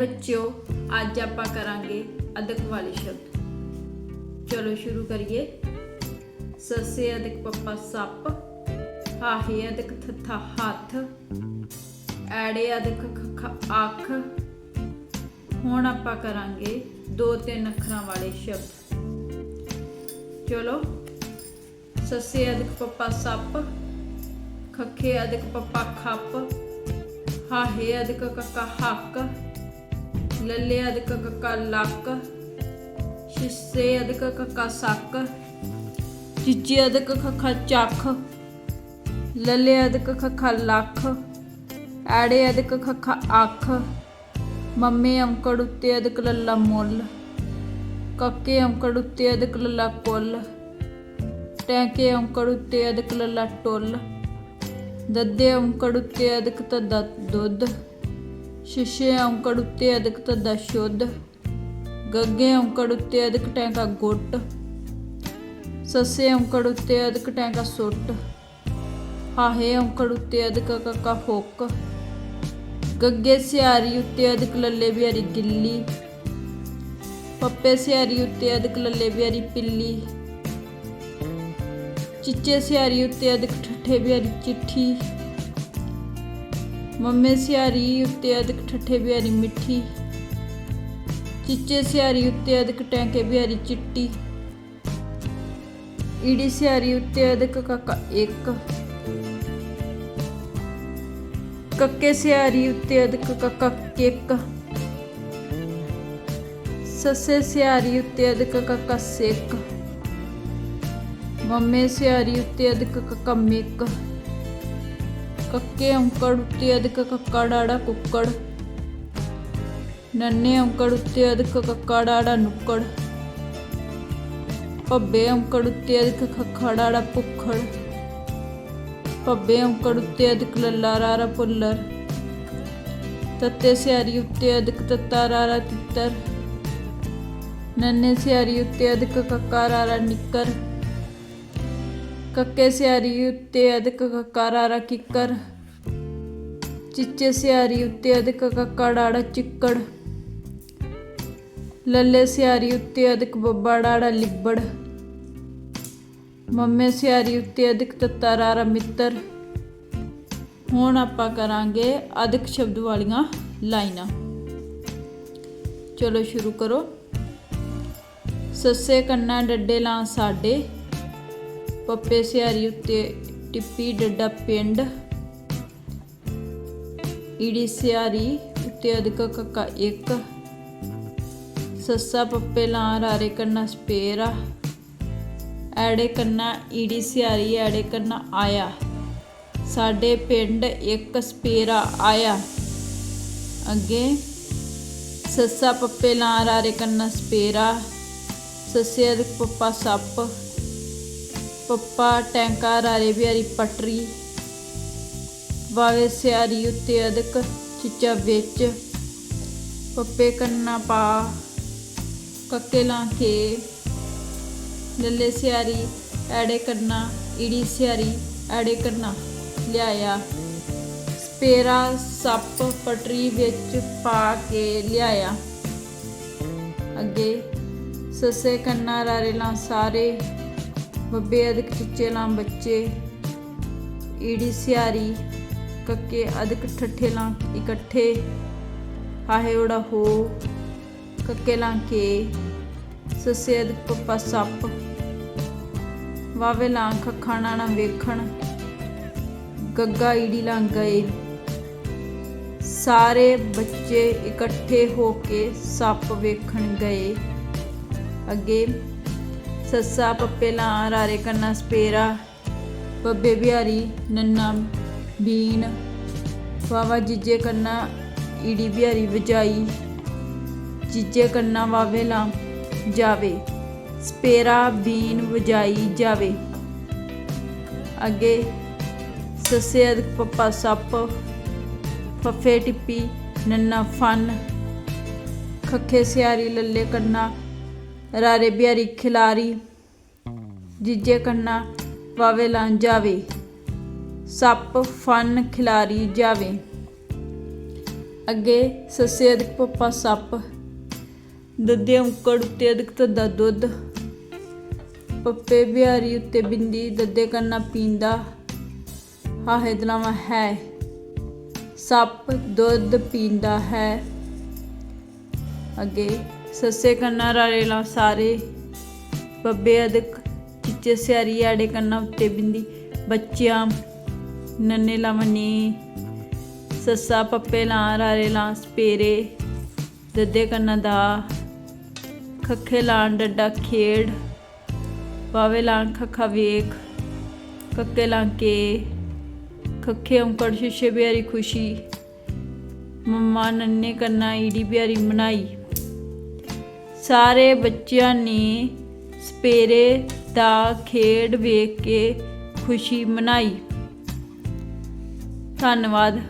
ਬੱਚਿਓ, ਅੱਜ ਆਪਾਂ ਕਰਾਂਗੇ ਅਦਕ ਵਾਲੇ ਸ਼ਬਦ। ਚਲੋ ਸ਼ੁਰੂ ਕਰੀਏ। ਸੱਸੇ ਅਦਕ ਪੱਪਾ ਸੱਪ, ਹਾਹੇ ਅਦਕ ਥੱਥਾ ਹੱਥ, ਐੜੇ ਅਦਕ ਖੱਖਾ ਅੱਖ। ਹੁਣ ਆਪਾਂ ਕਰਾਂਗੇ ਦੋ ਤਿੰਨ ਅੱਖਰਾਂ ਵਾਲੇ ਸ਼ਬਦ। ਚਲੋ, ਸੱਸੇ ਅਦਕ ਪੱਪਾ ਸੱਪ, ਖੱਖੇ ਅਦਕ ਪੱਪਾ ਖੱਪ, ਹਾਹੇ ਅਦਕ ਕੱਕਾ ਹੱਕ। ਲੱਲੇ ਅਦਕ ਕੱਕਾ ਲੱਕ, ਸ਼ਿੱਸੇ ਅਦਕ ਕੱਕਾ ਸੱਕ, ਚਿੱਚੇ ਅਦਕ ਖੱਖਾ ਚੱਖ, ਲੱਲੇ ਅਦਕ ਖੱਖਾ ਲੱਖ, ਐੜੇ ਅਦਕ ਖੱਖਾ ਅੱਖ, ਮੰਮੇ ਅੰਕੜ ਉੱਤੇ ਅਦਕ ਲੱਲਾ ਮੁੱਲ, ਕੱਕੇ ਅੰਕੜ ਉੱਤੇ ਅਦਕ ਲੱਲਾ ਕੁੱਲ, ਟੈਂਕੇ ਅੰਕੜ ਉੱਤੇ ਅਦਕ ਲੱਲਾ ਟੁੱਲ, ਦੱਦੇ ਅੰਕੜ ਉੱਤੇ ਅਦਕ ਤਦਾ ਦੁੱਧ ਸ਼ਿਸ਼ੇ ਔਂਕੜ ਉੱਤੇ ਅਦਕ ਤਦਾ ਸ਼ੁੱਧ, ਗੱਗੇ ਅੰਕੜ ਉੱਤੇ ਅਦਕ ਟੈਂਕਾ ਗੁੱਟ ਸੱਸੇ ਅੰਕੜ ਉੱਤੇ ਅਦਕ ਟੈਂਕਾ ਸੁੱਟ, ਹਾਹੇ ਅੰਕੜ ਉੱਤੇ ਅਦਕ ਕੱਕਾ ਹੁੱਕ ਗੱਗੇ ਸਿਆਰੀ ਉੱਤੇ ਅਦਕ ਲੱਲੇ ਬਿਆਰੀ ਗਿੱਲੀ, ਪੱਪੇ ਸਿਆਰੀ ਉੱਤੇ ਅਦਕ ਲੱਲੇ ਬਿਆਰੀ ਪਿੱਲੀ, ਚਿੱਚੇ ਸਿਆਰੀ ਉੱਤੇ ਅਦਕ ਠੱਠੇ ਬਿਆਰੀ ਚਿੱਠੀ ਮੰਮੇ ਸਿਆਰੀ ਉੱਤੇ ਅਦਕ, ਠੱਠੇ ਬਿਹਾਰੀ ਮਿੱਠੀ। ਚਿੱਚੇ ਸਿਆਰੀ ਉੱਤੇ ਅਦਕ, ਟੈਂਕੇ ਬਿਹਾਰੀ ਚਿੱਟੀ। ਈੜੀ ਸਿਆਰੀ ਉੱਤੇ ਅਦਕ, ਕਾਕਾ ਇੱਕ। ਕੱਕੇ ਸਿਆਰੀ ਉੱਤੇ ਅਦਕ, ਕਾਕਾ ਕਿੱਕ। ਸੱਸੇ ਸਿਆਰੀ ਉੱਤੇ ਅਦਕ, ਕਾਕਾ ਸਿੱਕ। ਮੰਮੇ ਸਿਆਰੀ ਉੱਤੇ ਅਦਕ, ਕਾਕਾ ਮਿੱਕ। ਕੱਕੇ ਅੰਕੜ ਉੱਤੇ ਅਦਕ ਕੱਕਾ ਡਾੜਾ ਕੁੱਕੜ। ਨੰਨੇ ਅੰਕੜ ਉੱਤੇ ਅਧਿਕ ਕੱਕਾ ਡਾੜਾ ਨੁੱਕੜ। ਭੱਬੇ ਅੰਕੜ ਉੱਤੇ ਅਦਕ ਖੱਖਾ ਡਾੜਾ ਪੁੱਖੜ ਭੱਬੇ ਅੰਕੜ ਉੱਤੇ ਅਧਿਕ ਲੱਲਾ ਰਾਰਾ ਪੁੱਲਰ। ਤੱਤੇ ਸਿਆਰੀ ਉੱਤੇ ਅਦਕ ਤੱਤਾ ਰਾਰਾ ਤਿੱਤਰ। ਨੰਨੇ ਸਿਆਰੀ ਉੱਤੇ ਅਧਿਕ ਕੱਕਾ ਰਾਰਾ ਨਿੱਕਰ। ਕੱਕੇ ਸਿਆਰੀ ਉੱਤੇ ਅਦਕ ਕੱਕਾ ਰਾਰਾ ਕਿੱਕਰ। ਚਿੱਚੇ ਸਿਆਰੀ ਉੱਤੇ ਅਦਕ ਕੱਕਾ ਡਾੜਾ ਚਿੱਕੜ। ਲੱਲੇ ਸਿਆਰੀ ਉੱਤੇ ਅਦਕ ਬੱਬਾ ਡਾੜਾ ਲਿੱਬੜ। ਮੰਮੇ ਸਿਆਰੀ ਉੱਤੇ ਅਦਕ ਤੱਤਾ ਰਾਰਾ ਮਿੱਤਰ। ਹੁਣ ਆਪਾਂ ਕਰਾਂਗੇ ਅਦਕ ਸ਼ਬਦ ਵਾਲੀਆਂ ਲਾਈਨਾਂ। ਚਲੋ ਸ਼ੁਰੂ ਕਰੋ। ਸੱਸੇ ਕੰਨਾਂ ਡੱਡੇ ਲਾਂ ਸਾਡੇ। ਪੱਪੇ ਸਿਆਰੀ ਉੱਤੇ ਟਿੱਪੀ ਡੱਡਾ ਪਿੰਡ। ਈੜੀ ਸਿਆਰੀ ਉੱਤੇ ਅਦਕ ਕੱਕਾ ਇੱਕ। ਸੱਸਾ ਪੱਪੇ ਲਾਂ ਰਾਰੇ ਕਰਨਾ ਸਪੇਰਾ। ਐੜੇ ਕੰਨਾ ਈੜੀ ਸਿਆਰੀ ਐੜੇ ਕੰਨਾ ਆਇਆ। ਸਾਡੇ ਪਿੰਡ ਇੱਕ ਸਪੇਰਾ ਆਇਆ। ਅੱਗੇ ਸੱਸਾ ਪੱਪੇ ਲਾਂ ਰਾਰੇ ਕੰਨਾ ਸਪੇਰਾ। ਸੱਸੇ ਅਦਕ ਪੱਪਾ ਸੱਪ। ਪੱਪਾ, ਟੈਂਕਾ, ਰਾਰੇ ਬਿਹਾਰੀ ਪਟਰੀ, ਵਾਵੇ ਸਿਆਰੀ ਉੱਤੇ ਅਦਕ, ਚਿੱਚਾ ਵਿੱਚ, ਪੱਪੇ ਕੰਨਾ ਪਾ, ਕੱਕੇ ਲਾਂ ਕੇ, ਲੱਲੇ ਸਿਆਰੀ ਐੜੇ ਕਰਨਾ, ਈੜੀ ਸਿਆਰੀ ਐੜੇ ਕਰਨਾ, ਲਿਆਇਆ। ਸਪੇਰਾ ਸੱਪ ਪਟਰੀ ਵਿੱਚ ਪਾ ਕੇ ਲਿਆਇਆ। ਅੱਗੇ, ਸੱਸੇ ਕੰਨਾ, ਰਾਰੇ ਲਾਂ ਸਾਰੇ ਬੱਬੇ ਅਦਕ ਚਿੱਚੇ ਲਾਂ ਬੱਚੇ, ਈੜੀ ਸਿਆਰੀ, ਕੱਕੇ ਅਦਕ ਠੱਠੇ ਲਾਂ ਇਕੱਠੇ, ਹਾਹੇ ਉੜਾ ਹੋ, ਕੱਕੇ ਲਾਂ ਕੇ, ਸੱਸੇ ਅਦਕ ਪੱਪਾ ਸੱਪ ਵਾਵੇ ਲਾਂ ਖਖਾਣਾ ਨਾ ਵੇਖਣ, ਗੱਗਾ ਈੜੀ ਲਾਂ ਗਏ। ਸਾਰੇ ਬੱਚੇ ਇਕੱਠੇ ਹੋ ਕੇ ਸੱਪ ਵੇਖਣ ਗਏ। ਅੱਗੇ ਸੱਸਾ, ਪੱਪੇ ਲਾਂ ਰਾਰੇ ਕੰਨਾ, ਸਪੇਰਾ, ਬੱਬੇ ਬਿਹਾਰੀ, ਨੰਨਾ, ਬੀਨ ਵਾਵਾ ਜਿੱਜੇ ਕੰਨਾ ਈੜੀ ਬਿਹਾਰੀ, ਵਜਾਈ, ਜਿੱਜੇ ਕੰਨਾ ਵਾਵੇ ਲਾਂ, ਜਾਵੇ, ਸਪੇਰਾ, ਬੀਨ, ਵਜਾਈ, ਜਾਵੇ। ਅੱਗੇ ਸੱਸੇ ਅਦਕ ਪੱਪਾ, ਸੱਪ, ਫੱਫੇ, ਟਿੱਪੀ, ਨੰਨਾ, ਫਨ, ਖੱਖੇ, ਸਿਆਰੀ, ਲੱਲੇ, ਕੰਨਾ ਰਾਰੇ ਬਿਹਾਰੀ ਖਿਲਾਰੀ, ਜੀਜੇ ਕੰਨਾ ਵਾਵੇ ਲਾਂ ਜਾਵੇ, ਸੱਪ ਫਨ ਖਿਲਾਰੀ ਜਾਵੇ। ਅੱਗੇ ਸੱਸੇ ਅਦਕ ਪੱਪਾ ਸੱਪ, ਦੱਦੇ ਔਂਕੜ ਉੱਤੇ ਅਦਕ ਤੱਦਾ ਦੁੱਧ। ਪੱਪੇ ਬਿਹਾਰੀ ਉੱਤੇ ਬਿੰਦੀ, ਦੱਦੇ ਕੰਨਾ ਪੀਂਦਾ, ਹਾਹੇ ਦਲਾਵਾ ਹੈ। ਸੱਪ ਦੁੱਧ ਪੀਂਦਾ ਹੈ। ਅੱਗੇ ਸੱਸੇ ਕੰਨਾ ਰਾਰੇ ਲਾ ਸਾਰੇ। ਬੱਬੇ ਅਦਕ, ਚਿੱਚੇ ਸਿਆਰੀ, ਆੜੇ ਕੰਨਾ ਉੱਤੇ ਬਿੰਦੀ। ਬੱਚਿਆਂ, ਨੰਨੇ ਲਾਵਨੀ ਸੱਸਾ ਪੱਪੇ ਲਾਂ ਰਾਰੇ ਲਾਂ ਸਪੇਰੇ। ਦੱਦੇ ਕੰਨਾ ਦਾ। ਖੱਖੇ ਲਾਂ ਡੱਡਾ ਖੇਡ। ਵਾਵੇ ਲਾਂ ਖੱਖਾ ਵੇਖ। ਕੱਕੇ ਲਾਂ ਕੇ। ਖੱਖੇ ਔਂਕੜ, ਸ਼ੀਸ਼ੇ ਬਿਆਰੀ ਖੁਸ਼ੀ। ਮੰਮਾ ਨੰਨੇ ਕੰਨਾ, ਈੜੀ ਬਿਹਾਰੀ ਮਨਾਈ। ਸਾਰੇ ਬੱਚਿਆਂ ਨੇ ਸਪੇਰੇ ਦਾ ਖੇਡ ਵੇਖ ਕੇ ਖੁਸ਼ੀ ਮਨਾਈ। ਧੰਨਵਾਦ।